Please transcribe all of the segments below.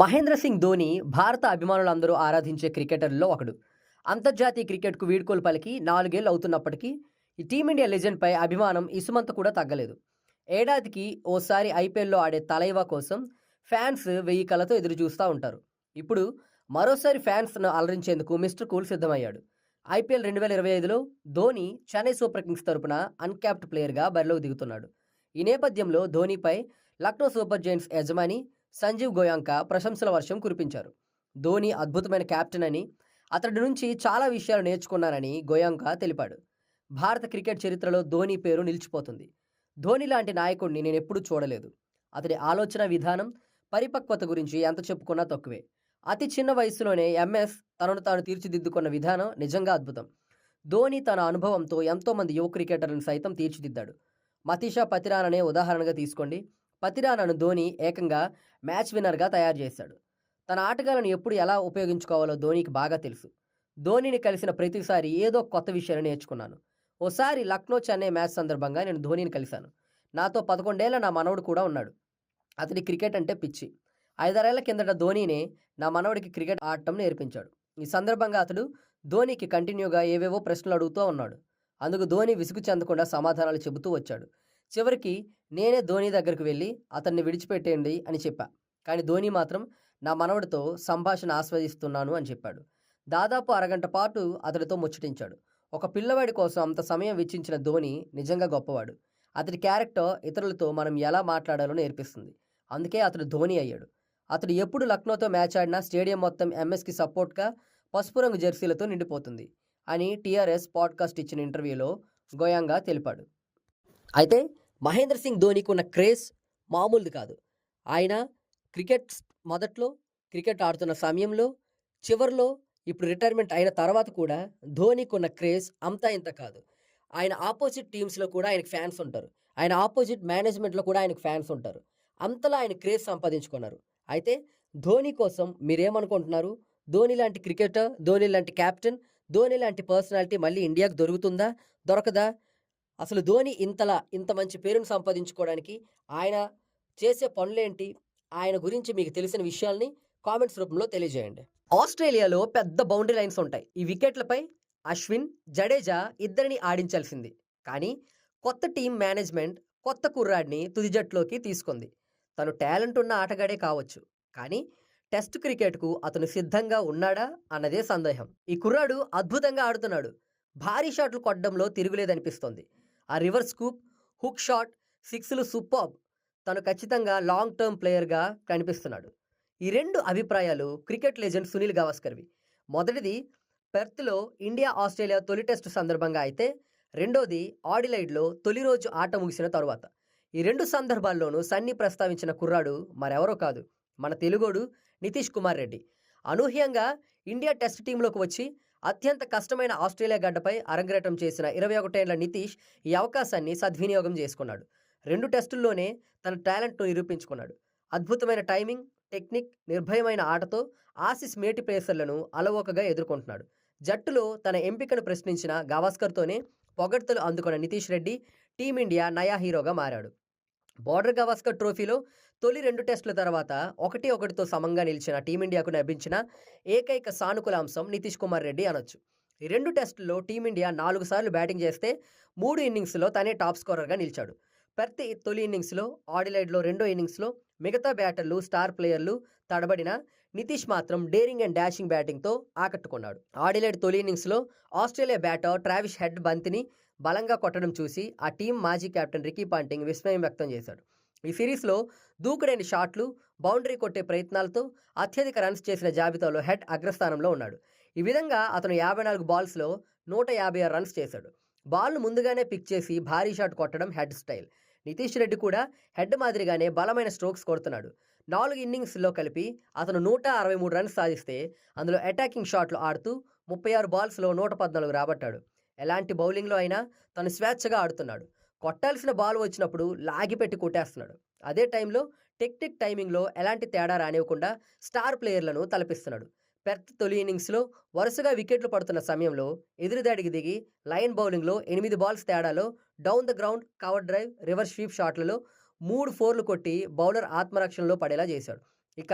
మహేంద్ర సింగ్ ధోని భారత అభిమానులందరూ ఆరాధించే క్రికెటర్లో ఒకడు. అంతర్జాతీయ క్రికెట్కు వీడ్కోలు పలికి నాలుగేళ్ళు అవుతున్నప్పటికీ ఈ టీమిండియా లెజెండ్పై అభిమానం ఇసుమంత కూడా తగ్గలేదు. ఏడాదికి ఓసారి ఐపీఎల్లో ఆడే తలైవా కోసం ఫ్యాన్స్ వెయ్యి కళ్ళతో ఎదురు చూస్తూ ఉంటారు. ఇప్పుడు మరోసారి ఫ్యాన్స్ను అలరించేందుకు మిస్టర్ కూల్ సిద్ధమయ్యాడు. ఐపీఎల్ రెండు వేల ఇరవై ఐదులో ధోని చెన్నై సూపర్ కింగ్స్ తరపున అన్క్యాప్డ్ ప్లేయర్గా బరిలోకి దిగుతున్నాడు. ఈ నేపథ్యంలో ధోనిపై లక్నో సూపర్ జైంట్స్ యజమాని సంజీవ్ గోయాంక ప్రశంసల వర్షం కురిపించారు. ధోని అద్భుతమైన కెప్టెన్ అని అతడి నుంచి చాలా విషయాలు నేర్చుకున్నానని గోయాంక తెలిపాడు. భారత క్రికెట్ చరిత్రలో ధోని పేరు నిలిచిపోతుంది. ధోని లాంటి నాయకుడిని నేను ఎప్పుడూ చూడలేదు. అతడి ఆలోచన విధానం పరిపక్వత గురించి ఎంత చెప్పుకున్నా తక్కువే. అతి చిన్న వయసులోనే ఎంఎస్ తనను తాను తీర్చిదిద్దుకున్న విధానం నిజంగా అద్భుతం. ధోని తన అనుభవంతో ఎంతోమంది యువ క్రికెటర్లను సైతం తీర్చిదిద్దాడు. మతీషా పతిరాననే ఉదాహరణగా తీసుకోండి. పతిరాణను ధోని ఏకంగా మ్యాచ్ విన్నర్గా తయారు చేశాడు. తన ఆటగాళ్ళను ఎప్పుడు ఎలా ఉపయోగించుకోవాలో ధోనికి బాగా తెలుసు. ధోనిని కలిసిన ప్రతిసారి ఏదో కొత్త విషయాలు నేర్చుకున్నాను. ఓసారి లక్నో చెన్నై మ్యాచ్ సందర్భంగా నేను ధోనిని కలిశాను. నాతో పదకొండేళ్ళ నా మనవడు కూడా ఉన్నాడు. అతడి క్రికెట్ అంటే పిచ్చి. ఐదారేళ్ళ కిందట ధోనినే నా మనవడికి క్రికెట్ ఆడటం నేర్పించాడు. ఈ సందర్భంగా అతడు ధోనికి కంటిన్యూగా ఏవేవో ప్రశ్నలు అడుగుతూ ఉన్నాడు. అందుకు ధోని విసుగు చెందకుండా సమాధానాలు చెబుతూ వచ్చాడు. చివరికి నేనే ధోని దగ్గరకు వెళ్ళి అతన్ని విడిచిపెట్టేయండి అని చెప్పా. కానీ ధోని మాత్రం నా మనవడితో సంభాషణ ఆస్వాదిస్తున్నాను అని చెప్పాడు. దాదాపు అరగంట పాటు అతడితో ముచ్చటించాడు. ఒక పిల్లవాడి కోసం అంత సమయం వెచ్చించిన ధోని నిజంగా గొప్పవాడు. అతడి క్యారెక్టర్ ఇతరులతో మనం ఎలా మాట్లాడాలో నేర్పిస్తుంది. అందుకే అతడు ధోని అయ్యాడు. అతడు ఎప్పుడు లక్నోతో మ్యాచ్ ఆడినా స్టేడియం మొత్తం ఎంఎస్కి సపోర్ట్గా పసుపు రంగు జెర్సీలతో నిండిపోతుంది అని టీఆర్ఎస్ పాడ్కాస్ట్ ఇచ్చిన ఇంటర్వ్యూలో గోయాంగా తెలిపాడు. అయితే మహేంద్ర సింగ్ ధోనికి ఉన్న క్రేజ్ మామూలుది కాదు. ఆయన క్రికెట్ మొదట్లో క్రికెట్ ఆడుతున్న సమయంలో చివరిలో ఇప్పుడు రిటైర్మెంట్ అయిన తర్వాత కూడా ధోనికి ఉన్న క్రేజ్ అంతా ఇంత కాదు. ఆయన ఆపోజిట్ టీమ్స్లో కూడా ఆయనకు ఫ్యాన్స్ ఉంటారు. ఆయన ఆపోజిట్ మేనేజ్మెంట్లో కూడా ఆయనకు ఫ్యాన్స్ ఉంటారు. అంతలా ఆయన క్రేజ్ సంపాదించుకున్నారు. అయితే ధోని కోసం మీరేమనుకుంటున్నారు? ధోని లాంటి క్రికెటర్ ధోని లాంటి కెప్టెన్ ధోని లాంటి పర్సనాలిటీ మళ్ళీ ఇండియాకు దొరుకుతుందా? దొరకదా? అసలు ధోని ఇంతలా ఇంత మంచి పేరును సంపాదించుకోవడానికి ఆయన చేసే పనులేంటి? ఆయన గురించి మీకు తెలిసిన విషయాల్ని కామెంట్స్ రూపంలో తెలియజేయండి. ఆస్ట్రేలియాలో పెద్ద బౌండరీ లైన్స్ ఉంటాయి. ఈ వికెట్లపై అశ్విన్ జడేజా ఇద్దరిని ఆడించాల్సింది. కానీ కొత్త టీం మేనేజ్మెంట్ కొత్త కుర్రాడిని తుది జట్టులోకి తీసుకుంది. తను టాలెంట్ ఉన్న ఆటగాడే కావచ్చు. కానీ టెస్ట్ క్రికెట్కు అతను సిద్ధంగా ఉన్నాడా అన్నదే సందేహం. ఈ కుర్రాడు అద్భుతంగా ఆడుతున్నాడు. భారీ షాట్లు కొట్టడంలో తిరుగులేదనిపిస్తోంది. ఆ రివర్స్ స్కూప్ హుక్ షాట్ సిక్స్లు సూపర్ తను ఖచ్చితంగా లాంగ్ టర్మ్ ప్లేయర్గా కనిపిస్తున్నాడు. ఈ రెండు అభిప్రాయాలు క్రికెట్ లెజెండ్ సునీల్ గవాస్కర్వి. మొదటిది పెర్త్లో ఇండియా ఆస్ట్రేలియా తొలి టెస్టు సందర్భంగా అయితే రెండోది ఆడిలైడ్లో తొలి రోజు ఆట ముగిసిన తరువాత. ఈ రెండు సందర్భాల్లోనూ సన్నీ ప్రస్తావించిన కుర్రాడు మరెవరో కాదు మన తెలుగోడు నితీష్ కుమార్ రెడ్డి. అనూహ్యంగా ఇండియా టెస్ట్ టీంలోకి వచ్చి అత్యంత కష్టమైన ఆస్ట్రేలియా గడ్డపై అరంగేటం చేసిన ఇరవై ఒకటేళ్ళ నితీష్ ఈ అవకాశాన్ని సద్వినియోగం చేసుకున్నాడు. రెండు టెస్టుల్లోనే తన టాలెంట్ను నిరూపించుకున్నాడు. అద్భుతమైన టైమింగ్ టెక్నిక్ నిర్భయమైన ఆటతో ఆసిస్ మేటి ప్లేసర్లను అలవోకగా ఎదుర్కొంటున్నాడు. జట్టులో తన ఎంపికను ప్రశ్నించిన గవాస్కర్తోనే పొగడ్తలు అందుకున్న నితీష్ రెడ్డి టీమిండియా నయా హీరోగా మారాడు. బార్డర్ గవాస్కర్ ట్రోఫీలో తొలి రెండు టెస్టుల తర్వాత ఒకటి ఒకటితో సమంగా నిలిచిన టీమిండియాకు లభించిన ఏకైక సానుకూల అంశం నితీష్ కుమార్ రెడ్డి అనొచ్చు. ఈ రెండు టెస్టుల్లో టీమిండియా నాలుగు సార్లు బ్యాటింగ్ చేస్తే మూడు ఇన్నింగ్స్లో తనే టాప్ స్కోరర్గా నిలిచాడు. ప్రతి తొలి ఇన్నింగ్స్లో ఆడిలైడ్లో రెండో ఇన్నింగ్స్లో మిగతా బ్యాటర్లు స్టార్ ప్లేయర్లు తడబడిన నితీష్ మాత్రం డేరింగ్ అండ్ డాషింగ్ బ్యాటింగ్తో ఆకట్టుకున్నాడు. ఆడిలైడ్ తొలి ఇన్నింగ్స్లో ఆస్ట్రేలియా బ్యాటర్ ట్రావిష్ హెడ్ బంతిని బలంగా కొట్టడం చూసి ఆ టీం మాజీ కెప్టెన్ రికీ పాంటింగ్ విస్మయం వ్యక్తం చేశాడు. ఈ సిరీస్లో దూకుడైన షాట్లు బౌండరీ కొట్టే ప్రయత్నాలతో అత్యధిక రన్స్ చేసిన జాబితాలో హెడ్ అగ్రస్థానంలో ఉన్నాడు. ఈ విధంగా అతను యాభై నాలుగు బాల్స్లో నూట యాభై ఆరు రన్స్ చేశాడు. బాల్ను ముందుగానే పిక్ చేసి భారీ షాట్ కొట్టడం హెడ్ స్టైల్. నితీష్ రెడ్డి కూడా హెడ్ మాదిరిగానే బలమైన స్ట్రోక్స్ కొడుతున్నాడు. నాలుగు ఇన్నింగ్స్లో కలిపి అతను నూట అరవై మూడు రన్స్ సాధిస్తే అందులో అటాకింగ్ షాట్లు ఆడుతూ ముప్పై ఆరు బాల్స్లో నూట పద్నాలుగు రాబట్టాడు. ఎలాంటి బౌలింగ్లో అయినా తను స్వేచ్ఛగా ఆడుతున్నాడు. కొట్టాల్సిన బాల్ వచ్చినప్పుడు లాగిపెట్టి కొట్టేస్తున్నాడు. అదే టైంలో టెక్టిక్ టైమింగ్లో ఎలాంటి తేడా రానివ్వకుండా స్టార్ ప్లేయర్లను తలపిస్తున్నాడు. పెర్త్ తొలి ఇన్నింగ్స్లో వరుసగా వికెట్లు పడుతున్న సమయంలో ఎదురుదాడికి దిగి లైన్ బౌలింగ్లో ఎనిమిది balls తేడాలో down the ground cover drive reverse sweep షాట్లలో మూడు ఫోర్లు కొట్టి బౌలర్ ఆత్మరక్షణలో పడేలా చేశాడు. ఇక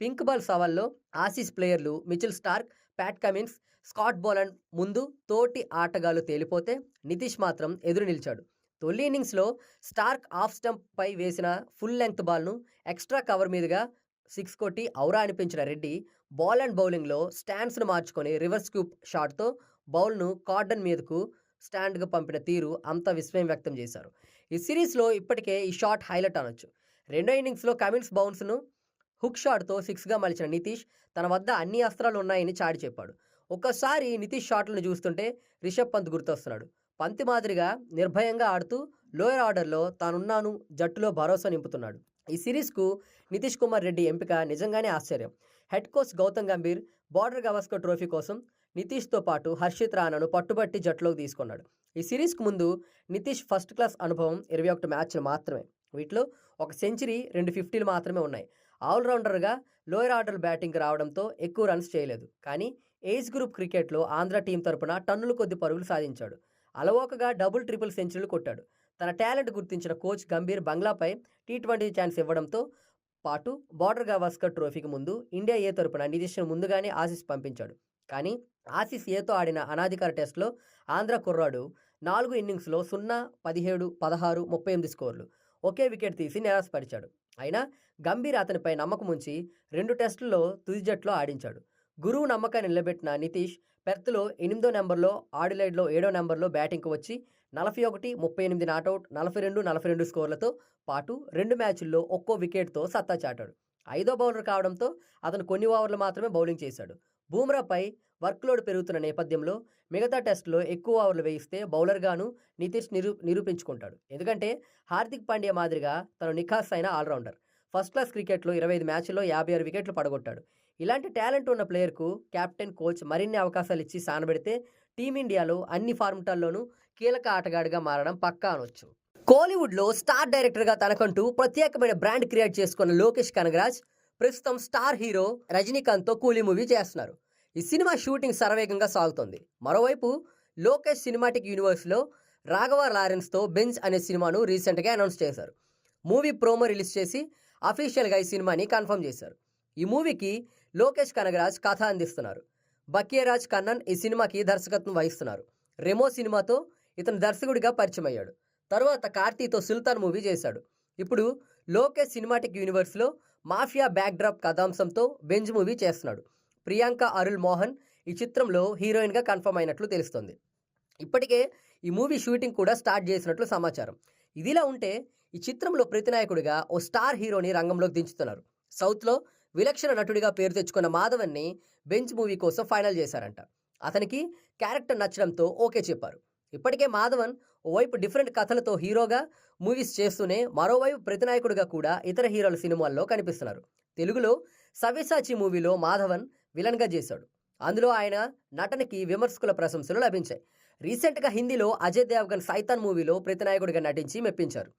పింక్ బాల్ సవాల్లో ఆసీస్ ప్లేయర్లు Mitchell Starc Pat Cummins Scott Boland ముందు తోటి ఆటగాళ్ళు తేలిపోతే నితీష్ మాత్రం ఎదురు నిలిచాడు. తొలి ఇన్నింగ్స్లో స్టార్క్ ఆఫ్ స్టంప్ పై వేసిన ఫుల్ లెంగ్త్ బాల్ను ఎక్స్ట్రా కవర్ మీదుగా సిక్స్ కొట్టి ఔరా అనిపించిన రెడ్డి బాల్ అండ్ బౌలింగ్లో స్టాండ్స్ను మార్చుకొని రివర్స్ స్కూప్ షాట్తో బౌల్ను కార్డన్ మీదకు స్టాండ్గా పంపిన తీరు అంత విస్మయం వ్యక్తం చేశారు. ఈ సిరీస్లో ఇప్పటికే ఈ షాట్ హైలైట్ అనొచ్చు. రెండో ఇన్నింగ్స్లో కమిన్స్ బౌన్స్ను హుక్ షాట్తో సిక్స్గా మలిచిన నితీష్ తన వద్ద అన్ని అస్త్రాలు ఉన్నాయని చాటి చెప్పాడు ఒక్కసారి నితీష్ షాట్లను చూస్తుంటే రిషబ్ పంత్ గుర్తొస్తున్నాడు. పంతి మాదిరిగా నిర్భయంగా ఆడుతూ లోయర్ ఆర్డర్లో తానున్నాను జట్టులో భరోసా నింపుతున్నాడు. ఈ సిరీస్కు నితీష్ కుమార్ రెడ్డి ఎంపిక నిజంగానే ఆశ్చర్యం. Head coach Gautam Gambhir Border Gavaskar trophy కోసం నితీష్తో పాటు హర్షిత్ రాణాను పట్టుబట్టి జట్టులోకి తీసుకున్నాడు. ఈ సిరీస్కు ముందు నితీష్ ఫస్ట్ క్లాస్ అనుభవం ఇరవై ఒకటి మ్యాచ్లు మాత్రమే. వీటిలో ఒక సెంచరీ రెండు ఫిఫ్టీలు మాత్రమే ఉన్నాయి. ఆల్రౌండర్గా లోయర్ ఆర్డర్ బ్యాటింగ్ రావడంతో ఎక్కువ రన్స్ చేయలేదు. కానీ ఏజ్ గ్రూప్ క్రికెట్లో ఆంధ్ర టీం తరపున టన్నుల కొద్ది పరుగులు సాధించాడు. అలవోకగా డబుల్ ట్రిపుల్ సెంచరీలు కొట్టాడు. తన టాలెంట్ గుర్తించిన కోచ్ గంభీర్ బంగ్లాపై టీ ట్వంటీ ఛాన్స్ ఇవ్వడంతో పాటు బార్డర్ గవాస్కర్ ట్రోఫీకి ముందు ఇండియా ఏ తరపున నితీష్ను ముందుగానే ఆశీస్ పంపించాడు. కానీ ఆశీస్ ఏతో ఆడిన అనాధికార టెస్ట్లో ఆంధ్ర కుర్రాడు నాలుగు ఇన్నింగ్స్లో సున్నా పదిహేడు పదహారు ముప్పై ఎనిమిది స్కోర్లు ఒకే వికెట్ తీసి నిరాశపరిచాడు. అయినా గంభీర్ అతనిపై నమ్మకం ఉంచి రెండు టెస్టుల్లో తుది జట్లో ఆడించాడు. గురువు నమ్మకాన్ని నిలబెట్టిన నితీష్ పెర్త్లో ఎనిమిదో నెంబర్లో ఆడిలైడ్లో ఏడో నెంబర్లో బ్యాటింగ్కు వచ్చి నలభై ఒకటి ముప్పై ఎనిమిది నాటౌట్ నలభై రెండు నలభై రెండు స్కోర్లతో పాటు రెండు మ్యాచ్ల్లో ఒక్కో వికెట్తో సత్తా చాటాడు. ఐదో బౌలర్ కావడంతో అతను కొన్ని ఓవర్లు మాత్రమే బౌలింగ్ చేశాడు. బూమ్రాపై వర్క్లోడ్ పెరుగుతున్న నేపథ్యంలో మిగతా టెస్టులో ఎక్కువ ఓవర్లు వేయిస్తే బౌలర్గాను నితీష్ నిరూ నిరూపించుకుంటాడు. ఎందుకంటే హార్దిక్ పాండ్యా మాదిరిగా తను నిఖాస్ అయిన ఆల్రౌండర్. ఫస్ట్ క్లాస్ క్రికెట్లో ఇరవై ఐదు మ్యాచ్ల్లో యాభై ఆరు వికెట్లు పడగొట్టాడు. ఇలాంటి టాలెంట్ ఉన్న ప్లేయర్కు కెప్టెన్ కోచ్ మరిన్ని అవకాశాలు ఇచ్చి సానబెడితే టీమిండియాలో అన్ని ఫార్మటాల్లోనూ కీలక ఆటగాడిగా మారడం పక్కా అనొచ్చు. కోలీవుడ్లో స్టార్ డైరెక్టర్గా తనకంటూ ప్రత్యేకమైన బ్రాండ్ క్రియేట్ చేసుకున్న లోకేష్ కనగరాజ్ ప్రస్తుతం స్టార్ హీరో రజనీకాంత్తో కూలీ మూవీ చేస్తున్నారు. ఈ సినిమా షూటింగ్ శరవేగంగా సాగుతోంది. మరోవైపు లోకేష్ సినిమాటిక్ యూనివర్స్లో రాఘవ లారెన్స్తో బెంజ్ అనే సినిమాను రీసెంట్గా అనౌన్స్ చేశారు. మూవీ ప్రోమో రిలీజ్ చేసి అఫీషియల్గా ఈ సినిమాని కన్ఫర్మ్ చేశారు. ఈ మూవీకి లోకేష్ కనగరాజ్ కథ అందిస్తున్నారు. బక్యరాజ్ కన్నన్ ఈ సినిమాకి దర్శకత్వం వహిస్తున్నారు. రెమో సినిమాతో ఇతను దర్శకుడిగా పరిచయం అయ్యాడు తర్వాత కార్తీతో సుల్తాన్ మూవీ చేశాడు. ఇప్పుడు లోకేష్ సినిమాటిక్ యూనివర్స్లో మాఫియా బ్యాక్డ్రాప్ కథాంశంతో బెంజ్ మూవీ చేస్తున్నాడు. ప్రియాంక అరుల్ మోహన్ ఈ చిత్రంలో హీరోయిన్గా కన్ఫర్మ్ అయినట్లు తెలుస్తోంది. ఇప్పటికే ఈ మూవీ షూటింగ్ కూడా స్టార్ట్ చేసినట్లు సమాచారం. ఇదిలా ఉంటే ఈ చిత్రంలో ప్రతినాయకుడిగా ఓ స్టార్ హీరోని రంగంలోకి దించుతున్నారు. సౌత్లో విలక్షణ నటుడిగా పేరు తెచ్చుకున్న మాధవన్ని బెంచ్ మూవీ కోసం ఫైనల్ చేశారంట. అతనికి క్యారెక్టర్ నచ్చడంతో ఓకే చెప్పారు. ఇప్పటికే మాధవన్ ఓవైపు డిఫరెంట్ కథలతో హీరోగా మూవీస్ చేస్తూనే మరోవైపు ప్రతినాయకుడిగా కూడా ఇతర హీరోల సినిమాల్లో కనిపిస్తున్నారు. తెలుగులో సవ్యసాచి మూవీలో మాధవన్ విలన్గా చేశాడు. అందులో ఆయన నటనకి విమర్శకుల ప్రశంసలు లభించాయి. రీసెంట్గా హిందీలో అజయ్ దేవగన్ సైతాన్ మూవీలో ప్రతినాయకుడిగా నటించి మెప్పించారు.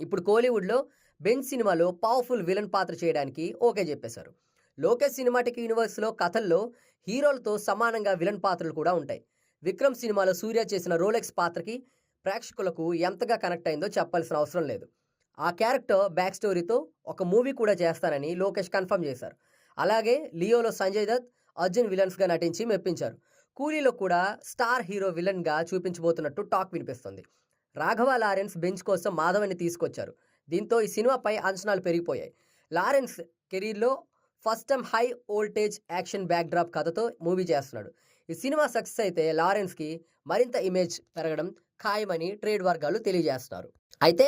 ఇప్పుడు కోలీవుడ్లో బెంచ్ సినిమాలో పవర్ఫుల్ విలన్ పాత్ర చేయడానికి ఓకే చెప్పేశారు. లోకేష్ సినిమాటిక్ యూనివర్స్లో కథల్లో హీరోలతో సమానంగా విలన్ పాత్రలు కూడా ఉంటాయి. విక్రమ్ సినిమాలో సూర్య చేసిన రోలెక్స్ పాత్రకి ప్రేక్షకులకు ఎంతగా కనెక్ట్ అయిందో చెప్పాల్సిన అవసరం లేదు. ఆ క్యారెక్టర్ బ్యాక్ స్టోరీతో ఒక మూవీ కూడా చేస్తానని లోకేష్ కన్ఫర్మ్ చేశారు. అలాగే లియోలో సంజయ్ దత్ అర్జున్ విలన్స్గా నటించి మెప్పించారు. కూలీలో కూడా స్టార్ హీరో విలన్గా చూపించబోతున్నట్టు టాక్ వినిపిస్తుంది. రాఘవ లారెన్స్ బెంచ్ కోసం మాధవని తీసుకొచ్చారు. దీంతో ఈ సినిమాపై అంచనాలు పెరిగిపోయాయి. లారెన్స్ కెరీర్లో first time high voltage action backdrop కథతో మూవీ చేస్తున్నాడు. ఈ సినిమా సక్సెస్ అయితే లారెన్స్కి మరింత ఇమేజ్ పెరగడం ఖాయమని ట్రేడ్ వర్గాలు తెలియజేస్తున్నారు. అయితే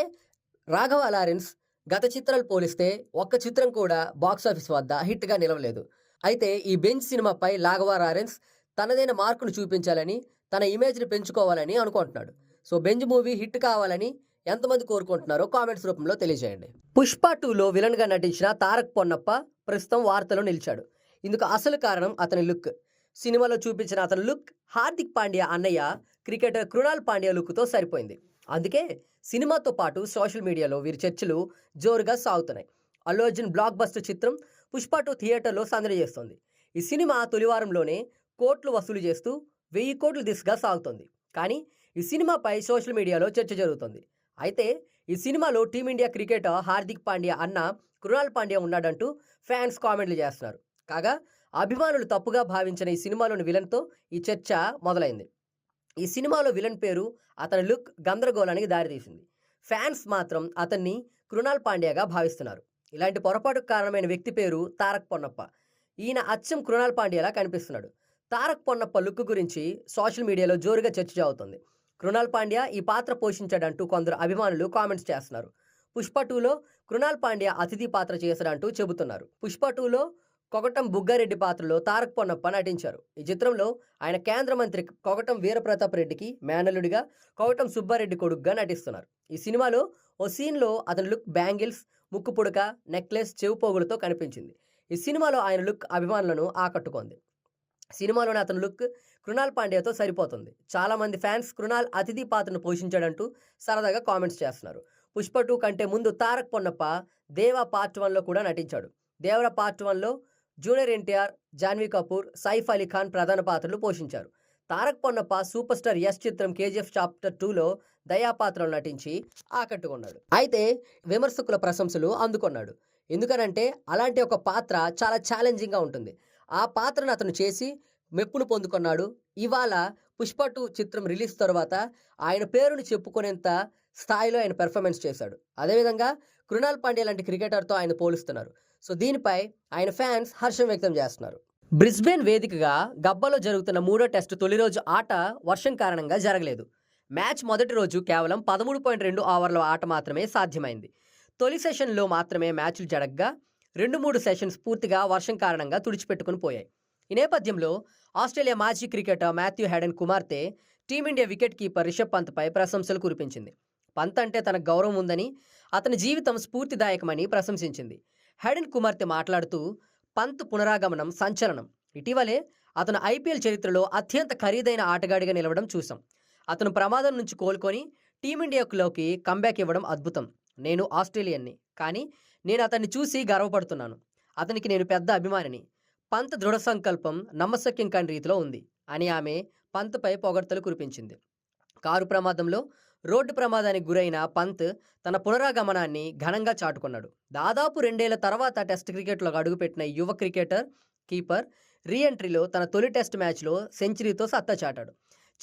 రాఘవ లారెన్స్ గత చిత్రాలు పోలిస్తే ఒక్క చిత్రం కూడా బాక్సాఫీస్ వద్ద హిట్గా నిలవలేదు. అయితే ఈ బెంచ్ సినిమాపై లాఘవ లారెన్స్ తనదైన మార్కును చూపించాలని తన ఇమేజ్ని పెంచుకోవాలని అనుకుంటున్నాడు. సో బెంజ్ మూవీ హిట్ కావాలని ఎంతమంది కోరుకుంటున్నారో కామెంట్స్ రూపంలో తెలియజేయండి. పుష్ప టూలో విలన్గా నటించిన తారక్ పొన్నప్ప ప్రస్తుతం వార్తలో నిలిచాడు. ఇందుకు అసలు కారణం అతని లుక్. సినిమాలో చూపించిన అతని లుక్ హార్దిక్ పాండ్యా అన్నయ్య క్రికెటర్ కృణాల్ పాండ్యా లుక్తో సరిపోయింది. అందుకే సినిమాతో పాటు సోషల్ మీడియాలో వీరి చర్చలు జోరుగా సాగుతున్నాయి. అల్లు అర్జున్ బ్లాక్ బస్టర్ చిత్రం పుష్ప టూ థియేటర్లో సందడి చేస్తోంది. ఈ సినిమా తొలివారంలోనే కోట్లు వసూలు చేస్తూ వెయ్యి కోట్ల దిశగా సాగుతోంది. కానీ ఈ సినిమాపై సోషల్ మీడియాలో చర్చ జరుగుతుంది. అయితే ఈ సినిమాలో టీమిండియా క్రికెటర్ హార్దిక్ పాండ్యా అన్న కృణాల్ పాండ్యా ఉన్నాడంటూ ఫ్యాన్స్ కామెంట్లు చేస్తున్నారు. కాగా అభిమానులు తప్పుగా భావించిన ఈ సినిమాలోని విలన్తో ఈ చర్చ మొదలైంది. ఈ సినిమాలో విలన్ పేరు అతని లుక్ గందరగోళానికి దారితీసింది. ఫ్యాన్స్ మాత్రం అతన్ని కృణాల్ పాండ్యాగా భావిస్తున్నారు. ఇలాంటి పొరపాటుకు కారణమైన వ్యక్తి పేరు తారక్ పొన్నప్ప. ఈయన అచ్చం కృణాల్ పాండ్యాలా కనిపిస్తున్నాడు. తారక్ పొన్నప్ప లుక్ గురించి సోషల్ మీడియాలో జోరుగా చర్చ అవుతుంది కృణాల్ పాండ్యా ఈ పాత్ర పోషించాడంటూ కొందరు అభిమానులు కామెంట్స్ చేస్తున్నారు. పుష్ప టూలో కృణాల్ పాండ్యా అతిథి పాత్ర చేశాడంటూ చెబుతున్నారు. పుష్ప టూలో కొగటం బుగ్గారెడ్డి పాత్రలో తారక్ పొన్నప్ప నటించారు. ఈ చిత్రంలో ఆయన కేంద్ర మంత్రి కొగటం వీరప్రతాప్ రెడ్డికి మేనలుడిగా కొగటం సుబ్బారెడ్డి కొడుకుగా నటిస్తున్నారు. ఈ సినిమాలో ఓ సీన్లో అతని లుక్ బ్యాంగిల్స్ ముక్కు పుడక నెక్లెస్ చెవు పోగులతో కనిపించింది. ఈ సినిమాలో ఆయన లుక్ అభిమానులను ఆకట్టుకుంది. సినిమాలోని అతని లుక్ కృణాల్ పాండ్యాతో సరిపోతుంది. చాలామంది ఫ్యాన్స్ కృణాల్ అతిథి పాత్రను పోషించాడంటూ సరదాగా కామెంట్స్ చేస్తున్నారు. పుష్ప టూ కంటే ముందు తారక్ పొన్నప్ప దేవా పార్ట్ వన్లో కూడా నటించాడు. దేవర పార్ట్ వన్లో జూనియర్ ఎన్టీఆర్ జాన్వీ కపూర్ సైఫ్ అలీ ఖాన్ ప్రధాన పాత్రలు పోషించారు. తారక్ పొన్నప్ప సూపర్ స్టార్ యశ్ చిత్రం కేజీఎఫ్ చాప్టర్ టూలో దయా పాత్రలో నటించి ఆకట్టుకున్నాడు. అయితే విమర్శకుల ప్రశంసలు అందుకున్నాడు. ఎందుకనంటే అలాంటి ఒక పాత్ర చాలా ఛాలెంజింగ్గా ఉంటుంది. ఆ పాత్రను అతను చేసి మెప్పును పొందుకున్నాడు. ఇవాళ పుష్ప టూ చిత్రం రిలీజ్ తర్వాత ఆయన పేరును చెప్పుకునేంత స్థాయిలో ఆయన పెర్ఫార్మెన్స్ చేశాడు. అదేవిధంగా కృణాల్ పాండే లాంటి క్రికెటర్తో ఆయన పోలుస్తున్నారు. సో దీనిపై ఆయన ఫ్యాన్స్ హర్షం వ్యక్తం చేస్తున్నారు. బ్రిస్బేన్ వేదికగా గబ్బలో జరుగుతున్న మూడో టెస్టు తొలి రోజు ఆట వర్షం కారణంగా జరగలేదు. మ్యాచ్ మొదటి రోజు కేవలం పదమూడు పాయింట్ రెండు ఓవర్ల ఆట మాత్రమే సాధ్యమైంది. తొలి సెషన్లో మాత్రమే మ్యాచ్లు జరగగా రెండు మూడు సెషన్స్ పూర్తిగా వర్షం కారణంగా తుడిచిపెట్టుకుని పోయాయి. ఈ నేపథ్యంలో ఆస్ట్రేలియా మాజీ క్రికెటర్ మాథ్యూ హెడెన్ కుమార్తె Team India wicket keeper Rishabh పంత్పై ప్రశంసలు కురిపించింది. పంత్ అంటే తనకు గౌరవం ఉందని అతని జీవితం స్ఫూర్తిదాయకమని ప్రశంసించింది. హెడెన్ కుమార్తె మాట్లాడుతూ పంత్ పునరాగమనం సంచలనం. ఇటీవలే అతను ఐపీఎల్ చరిత్రలో అత్యంత ఖరీదైన ఆటగాడిగా నిలవడం చూసాం అతను ప్రమాదం నుంచి కోలుకొని టీమిండియాలోకి కంబ్యాక్ ఇవ్వడం అద్భుతం. నేను ఆస్ట్రేలియన్ని. కానీ నేను అతన్ని చూసి గర్వపడుతున్నాను. అతనికి నేను పెద్ద అభిమానిని. పంత్ దృఢ సంకల్పం నమ్మశక్యం కాని రీతిలో ఉంది. అని ఆమె పంత్పై పొగడ్తలు కురిపించింది. కారు ప్రమాదంలో రోడ్డు ప్రమాదానికి గురైన పంత్ తన పునరాగమనాన్ని ఘనంగా చాటుకున్నాడు. దాదాపు రెండేళ్ళ తర్వాత టెస్ట్ క్రికెట్లోకి అడుగుపెట్టిన యువ క్రికెటర్ కీపర్ రీఎంట్రీలో తన తొలి టెస్ట్ మ్యాచ్లో సెంచరీతో సత్తా చాటాడు.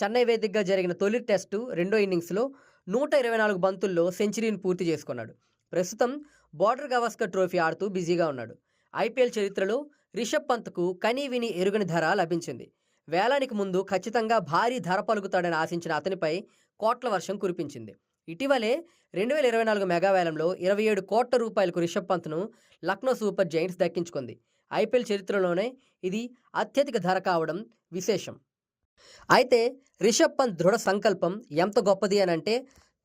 చెన్నై వేదికగా జరిగిన తొలి టెస్టు రెండో ఇన్నింగ్స్లో నూట ఇరవై నాలుగు బంతుల్లో సెంచరీని పూర్తి చేసుకున్నాడు. ప్రస్తుతం బార్డర్ గవాస్కర్ ట్రోఫీ ఆడుతూ బిజీగా ఉన్నాడు. ఐపీఎల్ చరిత్రలో రిషబ్ పంత్కు కనీ విని ఎరుగని ధర లభించింది. వేలానికి ముందు ఖచ్చితంగా భారీ ధర పలుకుతాడని ఆశించిన అతనిపై కోట్ల వర్షం కురిపించింది. ఇటీవలే రెండు వేల ఇరవై నాలుగు మెగావేలంలో ఇరవై ఏడు కోట్ల రూపాయలకు రిషబ్ పంత్ను లక్నో సూపర్ జైంట్స్ దక్కించుకుంది. ఐపీఎల్ చరిత్రలోనే ఇది అత్యధిక ధర కావడం విశేషం. అయితే రిషబ్ పంత్ దృఢ సంకల్పం ఎంత గొప్పది అని అంటే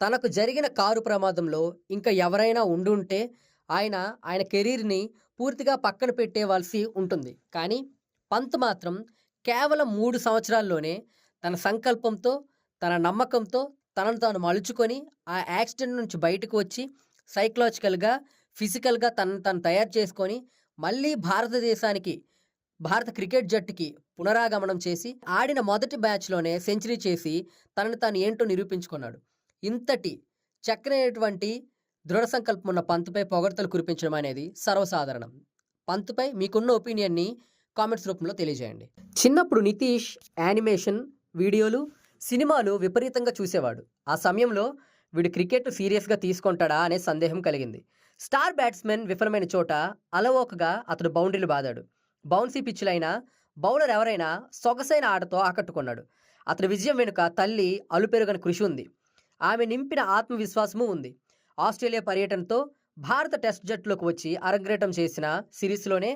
తనకు జరిగిన కారు ప్రమాదంలో ఇంకా ఎవరైనా ఉండుంటే ఆయన ఆయన కెరీర్ని పూర్తిగా పక్కన పెట్టేవాల్సి ఉంటుంది. కానీ పంత్ మాత్రం కేవలం మూడు సంవత్సరాల్లోనే తన సంకల్పంతో తన నమ్మకంతో తనను తాను మలుచుకొని ఆ యాక్సిడెంట్ నుంచి బయటకు వచ్చి సైకలాజికల్గా ఫిజికల్గా తనను తను తయారు చేసుకొని మళ్ళీ భారతదేశానికి భారత క్రికెట్ జట్టుకి పునరాగమనం చేసి ఆడిన మొదటి మ్యాచ్లోనే సెంచరీ చేసి తనను తాను ఏంటో నిరూపించుకున్నాడు. ఇంతటి చక్కనైనటువంటి దృఢ సంకల్పం ఉన్న పంతుపై పొగడ్తలు కురిపించడం అనేది సర్వసాధారణం. పంతుపై మీకున్న ఒపీనియన్ని కామెంట్స్ రూపంలో తెలియజేయండి. చిన్నప్పుడు నితీష్ యానిమేషన్ వీడియోలు సినిమాలు విపరీతంగా చూసేవాడు. ఆ సమయంలో వీడు క్రికెట్ సీరియస్గా తీసుకుంటాడా అనే సందేహం కలిగింది. స్టార్ బ్యాట్స్మెన్ విఫలమైన చోట అలవోకగా అతడు బౌండరీలు బాదాడు. బౌన్సీ పిచ్చులైనా బౌలర్ ఎవరైనా సొగసైన ఆటతో ఆకట్టుకున్నాడు. అతని విజయం వెనుక తల్లి అలుపెరుగని కృషి ఉంది. ఆమె నింపిన ఆత్మవిశ్వాసము ఉంది. ఆస్ట్రేలియా పర్యటనతో భారత టెస్ట్ జట్టులోకి వచ్చి అరంగేటం చేసిన సిరీస్లోనే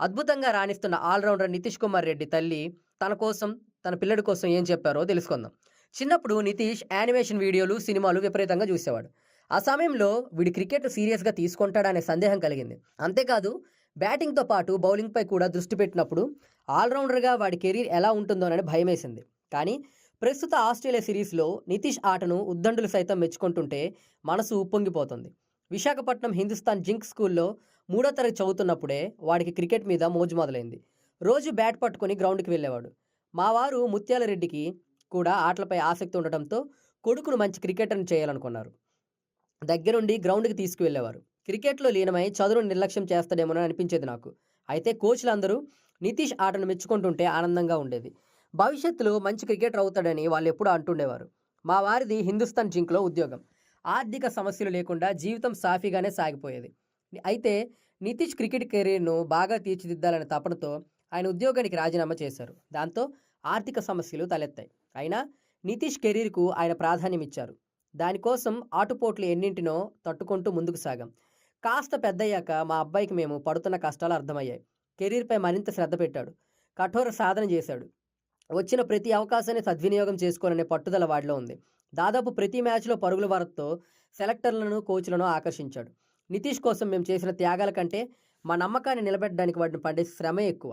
అద్భుతంగా రాణిస్తున్న ఆల్రౌండర్ నితీష్ కుమార్ రెడ్డి తల్లి తన కోసం తన పిల్లడి కోసం ఏం చెప్పారో తెలుసుకుందాం. చిన్నప్పుడు నితీష్ యానిమేషన్ వీడియోలు సినిమాలు విపరీతంగా చూసేవాడు. ఆ సమయంలో వీడి క్రికెట్ సీరియస్గా తీసుకుంటాడనే సందేహం కలిగింది. అంతేకాదు బ్యాటింగ్తో పాటు బౌలింగ్పై కూడా దృష్టి పెట్టినప్పుడు ఆల్రౌండర్గా వాడి కెరీర్ ఎలా ఉంటుందోనని భయమేసింది. కానీ ప్రస్తుత ఆస్ట్రేలియా సిరీస్లో నితీష్ ఆటను ఉద్దండులు సైతం మెచ్చుకుంటుంటే మనసు ఉప్పొంగిపోతుంది విశాఖపట్నం హిందుస్థాన్ జింక్ స్కూల్లో మూడో తరగతి చదువుతున్నప్పుడే వాడికి క్రికెట్ మీద మోజు మొదలైంది. రోజు బ్యాట్ పట్టుకుని గ్రౌండ్కి వెళ్ళేవాడు. మా వారు ముత్యాలరెడ్డికి కూడా ఆటలపై ఆసక్తి ఉండటంతో కొడుకును మంచి క్రికెటర్ని చేయాలనుకున్నారు. దగ్గరుండి గ్రౌండ్కి తీసుకువెళ్ళేవారు. క్రికెట్లో లీనమై చదువును నిర్లక్ష్యం చేస్తాడేమోనని అనిపించేది నాకు. అయితే కోచ్లందరూ నితీష్ ఆటను మెచ్చుకుంటుంటే ఆనందంగా ఉండేది. భవిష్యత్తులో మంచి క్రికెటర్ అవుతాడని వాళ్ళు ఎప్పుడూ అంటుండేవారు. మా వారిది హిందుస్థాన్ జింక్లో ఉద్యోగం. ఆర్థిక సమస్యలు లేకుండా జీవితం సాఫీగానే సాగిపోయేది. అయితే నితీష్ క్రికెట్ కెరీర్ను బాగా తీర్చిదిద్దాలనే తపనతో ఆయన ఉద్యోగానికి రాజీనామా చేశారు. దాంతో ఆర్థిక సమస్యలు తలెత్తాయి. అయినా నితీష్ కెరీర్కు ఆయన ప్రాధాన్యం ఇచ్చారు దానికోసం ఆటుపోట్లు ఎన్నింటినో తట్టుకుంటూ ముందుకు సాగాం. కాస్త పెద్దయ్యాక మా అబ్బాయికి మేము పడుతున్న కష్టాలు అర్థమయ్యాయి. కెరీర్పై మరింత శ్రద్ధ పెట్టాడు. కఠోర సాధన చేశాడు. వచ్చిన ప్రతి అవకాశాన్ని సద్వినియోగం చేసుకోవాలనే పట్టుదల వాడిలో ఉంది. దాదాపు ప్రతి మ్యాచ్లో పరుగుల వరతో సెలెక్టర్లను కోచ్లను ఆకర్షించాడు. నితీష్ కోసం మేము చేసిన త్యాగాల కంటే మా నమ్మకాన్ని నిలబెట్టడానికి వాటిని పండే శ్రమే ఎక్కువ.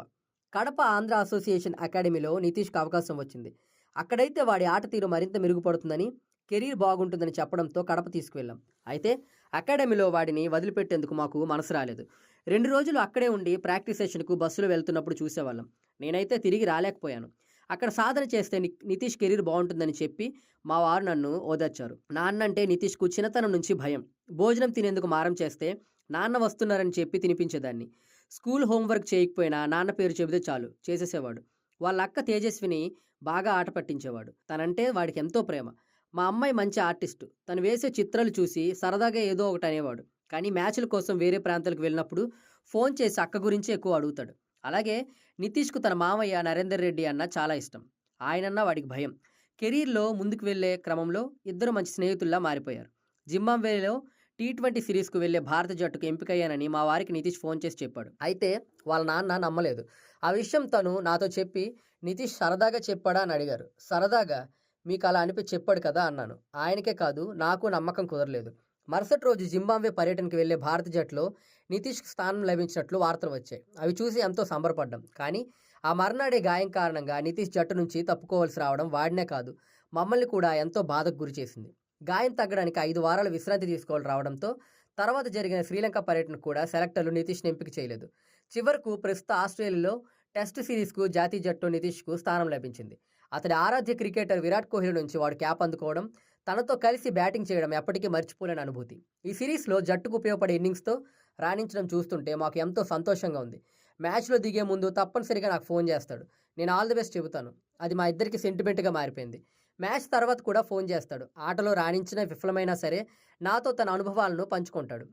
కడప ఆంధ్ర అసోసియేషన్ అకాడమీలో నితీష్కు అవకాశం వచ్చింది. అక్కడైతే వాడి ఆట తీరు మరింత మెరుగుపడుతుందని కెరీర్ బాగుంటుందని చెప్పడంతో కడప తీసుకువెళ్ళాం. అయితే అకాడమీలో వాడిని వదిలిపెట్టేందుకు మాకు మనసు రాలేదు. రెండు రోజులు అక్కడే ఉండి ప్రాక్టీస్ సెషన్కు బస్సులో వెళ్తున్నప్పుడు చూసేవాళ్ళం. నేనైతే తిరిగి రాలేకపోయాను. అక్కడ సాధన చేస్తే ని- నితీష్ కెరీర్ బాగుంటుందని చెప్పి మా వారు నన్ను ఓదార్చారు. నాన్న అంటే నితీష్కు చిన్నతనం నుంచి భయం. భోజనం తినేందుకు మారం చేస్తే నాన్న వస్తున్నారని చెప్పి తినిపించేదాన్ని. స్కూల్ హోంవర్క్ చేయకపోయినా నాన్న పేరు చెబితే చాలు చేసేసేవాడు. వాళ్ళ అక్క తేజస్విని బాగా ఆట పట్టించేవాడు. తనంటే వాడికి ఎంతో ప్రేమ. మా అమ్మాయి మంచి ఆర్టిస్టు. తను వేసే చిత్రాలు చూసి సరదాగా ఏదో ఒకటి అనేవాడు. కానీ మ్యాచ్ల కోసం వేరే ప్రాంతాలకు వెళ్ళినప్పుడు ఫోన్ చేసి అక్క గురించి ఎక్కువ అడుగుతాడు. అలాగే నితీష్కు తన మామయ్య నరేందర్ రెడ్డి అన్న చాలా ఇష్టం. ఆయనన్న వాడికి భయం. కెరీర్లో ముందుకు వెళ్ళే క్రమంలో ఇద్దరు మంచి స్నేహితుల్లా మారిపోయారు. జింబాబ్వేలో టీ ట్వంటీ సిరీస్కు వెళ్ళే భారత జట్టుకు ఎంపికయ్యానని మా వారికి నితీష్ ఫోన్ చేసి చెప్పాడు. అయితే వాళ్ళ నాన్న నమ్మలేదు. ఆ విషయం తను నాతో చెప్పి నితీష్ సరదాగా చెప్పాడా? అని అడిగారు. సరదాగా? మీకు అలా అనిపి చెప్పాడు కదా అన్నాను. ఆయనకే కాదు నాకు నమ్మకం కుదరలేదు. మరుసటి రోజు జింబాబ్వే పర్యటనకు వెళ్ళే భారత జట్టులో నితీష్కు స్థానం లభించినట్లు వార్తలు వచ్చాయి. అవి చూసి ఎంతో సంబరపడ్డాం. కానీ ఆ మర్నాడే గాయం కారణంగా నితీష్ జట్టు నుంచి తప్పుకోవాల్సి రావడం వాడినే కాదు మమ్మల్ని కూడా ఎంతో బాధకు గురి చేసింది. గాయం తగ్గడానికి ఐదు వారాలు విశ్రాంతి తీసుకోవాలి రావడంతో తర్వాత జరిగిన శ్రీలంక పర్యటనకు కూడా సెలెక్టర్లు నితీష్ని ఎంపిక చేయలేదు. చివరకు ప్రస్తుత ఆస్ట్రేలియాలో టెస్ట్ సిరీస్కు జాతీయ జట్టు నితీష్కు స్థానం లభించింది. అతడి ఆరాధ్య క్రికెటర్ విరాట్ కోహ్లీ నుంచి వాడు క్యాప్ అందుకోవడం తనతో కలిసి బ్యాటింగ్ చేయడం ఎప్పటికీ మర్చిపోలేని అనుభూతి. ఈ సిరీస్లో జట్టుకు ఉపయోగపడే ఇన్నింగ్స్తో రాణించడం చూస్తుంటే మాకు ఎంతో సంతోషంగా ఉంది. మ్యాచ్లో దిగే ముందు తప్పనిసరిగా నాకు ఫోన్ చేస్తాడు. నేను ఆల్ ది బెస్ట్ చెబుతాను. అది మా ఇద్దరికి సెంటిమెంట్గా మారిపోయింది. మ్యాచ్ తర్వాత కూడా ఫోన్ చేస్తాడు. ఆటలో రాణించిన విఫలమైనా సరే నాతో తన అనుభవాలను పంచుకుంటాడు.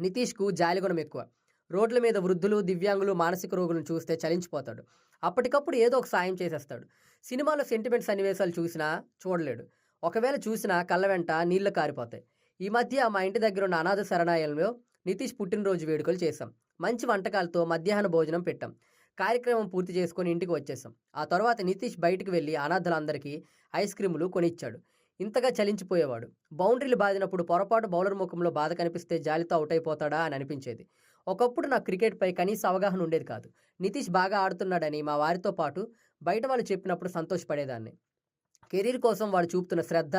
నితీష్కు జాలిగుణం ఎక్కువ. రోడ్ల మీద వృద్ధులు దివ్యాంగులు మానసిక రోగులను చూస్తే చలించిపోతాడు. అప్పటికప్పుడు ఏదో ఒక సాయం చేసేస్తాడు. సినిమాలో సెంటిమెంట్ సన్నివేశాలు చూసినా చూడలేడు. ఒకవేళ చూసినా కళ్ళ వెంట నీళ్ళు కారిపోతాయి. ఈ మధ్య మా ఇంటి దగ్గర ఉన్న అనాథ శరణాలయంలో నితీష్ పుట్టినరోజు వేడుకలు చేశాం. మంచి వంటకాలతో మధ్యాహ్న భోజనం పెట్టాం. కార్యక్రమం పూర్తి చేసుకొని ఇంటికి వచ్చేసాం ఆ తర్వాత నితీష్ బయటికి వెళ్ళి అనాథలందరికీ ఐస్ క్రీములు కొనిచ్చాడు. ఇంతగా చలించిపోయేవాడు. బౌండరీలు బాదినప్పుడు పొరపాటు బౌలర్ ముఖంలో బాధ కనిపిస్తే జాలితో అవుట్ అయిపోతాడా అని అనిపించేది. ఒకప్పుడు నాకు క్రికెట్పై కనీస అవగాహన ఉండేది కాదు. నితీష్ బాగా ఆడుతున్నాడని మా వారితో పాటు బయట వాళ్ళు చెప్పినప్పుడు సంతోషపడేదాన్ని. కెరీర్ కోసం వాడు చూపుతున్న శ్రద్ధ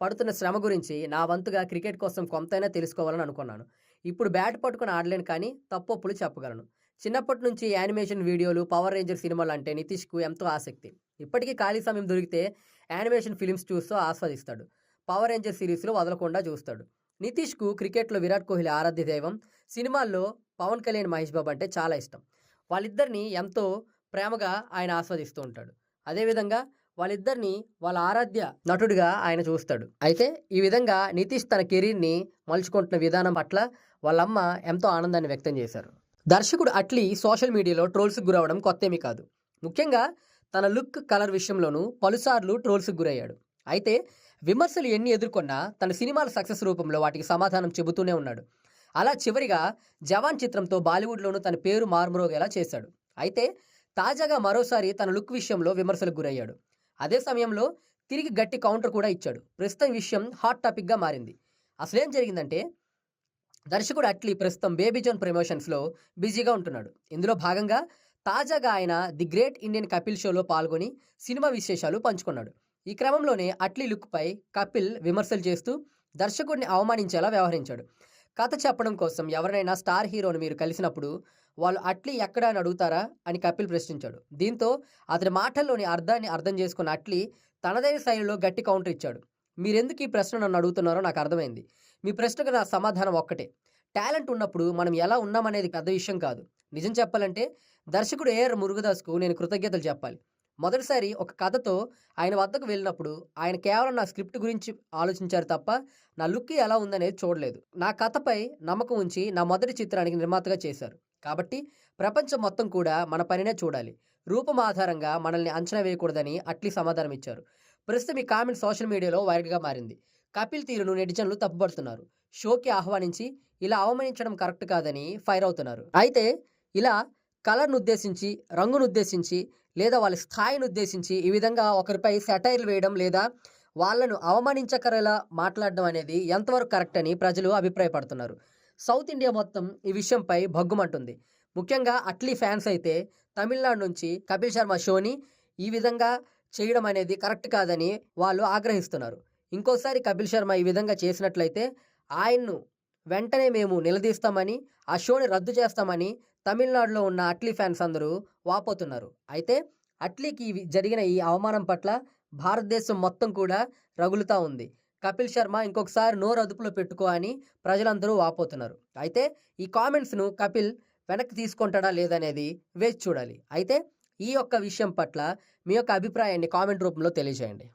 పడుతున్న శ్రమ గురించి నా వంతుగా క్రికెట్ కోసం కొంతైనా తెలుసుకోవాలని అనుకున్నాను. ఇప్పుడు బ్యాట్ పట్టుకుని ఆడలేను కానీ తప్పొప్పులు చెప్పగలను. చిన్నప్పటి నుంచి యానిమేషన్ వీడియోలు పవర్ రేంజర్ సినిమాలు అంటే నితీష్కు ఎంతో ఆసక్తి. ఇప్పటికీ ఖాళీ సమయం దొరికితే యానిమేషన్ ఫిలిమ్స్ చూస్తూ ఆస్వాదిస్తాడు. పవర్ రేంజర్ సిరీస్లో వదలకుండా చూస్తాడు. నితీష్కు క్రికెట్లో విరాట్ కోహ్లీ ఆరాధ్య దైవం. సినిమాల్లో పవన్ కళ్యాణ్ మహేష్ బాబు అంటే చాలా ఇష్టం. వాళ్ళిద్దరిని ఎంతో ప్రేమగా ఆయన ఆస్వాదిస్తూ ఉంటాడు. అదేవిధంగా వాళ్ళిద్దరిని వాళ్ళ ఆరాధ్య నటుడిగా ఆయన చూస్తాడు. అయితే ఈ విధంగా నితీష్ తన కెరీర్ని మలుచుకుంటున్న విధానం పట్ల వాళ్ళమ్మ ఎంతో ఆనందాన్ని వ్యక్తం చేశారు. దర్శకుడు అట్లీ సోషల్ మీడియాలో ట్రోల్స్కి గురవడం కొత్తేమీ కాదు. ముఖ్యంగా తన లుక్ కలర్ విషయంలోనూ పలుసార్లు ట్రోల్స్కి గురయ్యాడు. అయితే విమర్శలు ఎన్ని ఎదుర్కొన్నా తన సినిమాల సక్సెస్ రూపంలో వాటికి సమాధానం చెబుతూనే ఉన్నాడు. అలా చివరిగా జవాన్ చిత్రంతో బాలీవుడ్లోనూ తన పేరు మారుమ్రోగేలా చేశాడు. అయితే తాజాగా మరోసారి తన లుక్ విషయంలో విమర్శలకు గురయ్యాడు. అదే సమయంలో తిరిగి గట్టి కౌంటర్ కూడా ఇచ్చాడు. ప్రస్తుతం విషయం హాట్ టాపిక్గా మారింది. అసలేం జరిగిందంటే దర్శకుడు అట్లీ ప్రస్తుతం బేబీ జోన్ ప్రమోషన్స్లో బిజీగా ఉంటున్నాడు. ఇందులో భాగంగా తాజాగా ఆయన ది గ్రేట్ ఇండియన్ కపిల్ షోలో పాల్గొని సినిమా విశేషాలు పంచుకున్నాడు. ఈ క్రమంలోనే అట్లీ లుక్పై కపిల్ విమర్శలు చేస్తూ దర్శకుడిని అవమానించేలా వ్యవహరించాడు. కథ చెప్పడం కోసం ఎవరినైనా స్టార్ హీరోను మీరు కలిసినప్పుడు వాళ్ళు అట్లీ ఎక్కడ అని అడుగుతారా? అని కపిల్ ప్రశ్నించాడు. దీంతో అతని మాటల్లోని అర్థాన్ని అర్థం చేసుకున్న అట్లీ తనదైన శైలిలో గట్టి కౌంటర్ ఇచ్చాడు. మీరెందుకు ఈ ప్రశ్న నన్ను అడుగుతున్నారో నాకు అర్థమైంది. మీ ప్రశ్నకు నా సమాధానం ఒక్కటే. టాలెంట్ ఉన్నప్పుడు మనం ఎలా ఉన్నామనేది పెద్ద విషయం కాదు. నిజం చెప్పాలంటే దర్శకుడు ఏఆర్ మురుగదాస్కు నేను కృతజ్ఞతలు చెప్పాలి. మొదటిసారి ఒక కథతో ఆయన వద్దకు వెళ్ళినప్పుడు ఆయన కేవలం నా స్క్రిప్ట్ గురించి ఆలోచించారు తప్ప నా లుక్ ఎలా ఉందనేది చూడలేదు. నా కథపై నమ్మకం ఉంచి నా మొదటి చిత్రానికి నిర్మాతగా చేశారు. కాబట్టి ప్రపంచం మొత్తం కూడా మన పనినే చూడాలి. రూపం ఆధారంగా మనల్ని అంచనా వేయకూడదని అట్లీ సమాధానం ఇచ్చారు ప్రస్తుతం ఈ కామెంట్ సోషల్ మీడియాలో వైరల్గా మారింది. కపిల్ తీరును నెటిజన్లు తప్పుపడుతున్నారు షోకి ఆహ్వానించి ఇలా అవమానించడం కరెక్ట్ కాదని ఫైర్ అవుతున్నారు. అయితే ఇలా కలర్ను ఉద్దేశించి రంగును ఉద్దేశించి లేదా వాళ్ళ స్థాయిని ఉద్దేశించి ఈ విధంగా ఒకరిపై సెటైర్లు వేయడం లేదా వాళ్ళను అవమానించకరేలా మాట్లాడడం అనేది ఎంతవరకు కరెక్ట్ అని ప్రజలు అభిప్రాయపడుతున్నారు. సౌత్ ఇండియా మొత్తం ఈ విషయంపై భగ్గుమంటుంది. ముఖ్యంగా అట్లీ ఫ్యాన్స్ అయితే తమిళనాడు నుంచి కపిల్ శర్మ షోని ఈ విధంగా చేయడం అనేది కరెక్ట్ కాదని వాళ్ళు ఆగ్రహిస్తున్నారు. ఇంకోసారి కపిల్ శర్మ ఈ విధంగా చేసినట్లయితే ఆయన్ను వెంటనే మేము నిలదీస్తామని ఆ షోని రద్దు చేస్తామని తమిళనాడులో ఉన్న అట్లీ ఫ్యాన్స్ అందరూ వాపోతున్నారు. అయితే అట్లీకి జరిగిన ఈ అవమానం పట్ల భారతదేశం మొత్తం కూడా రగులుతూ ఉంది. కపిల్ శర్మ ఇంకొకసారి నోరు అదుపులో పెట్టుకో అని ప్రజలందరూ వాపోతున్నారు. అయితే ఈ కామెంట్స్ను కపిల్ వెనక్కి తీసుకుంటాడా లేదనేది వేచి చూడాలి. అయితే ఈ యొక్క విషయం పట్ల మీ యొక్క అభిప్రాయాన్ని కామెంట్ రూపంలో తెలియజేయండి.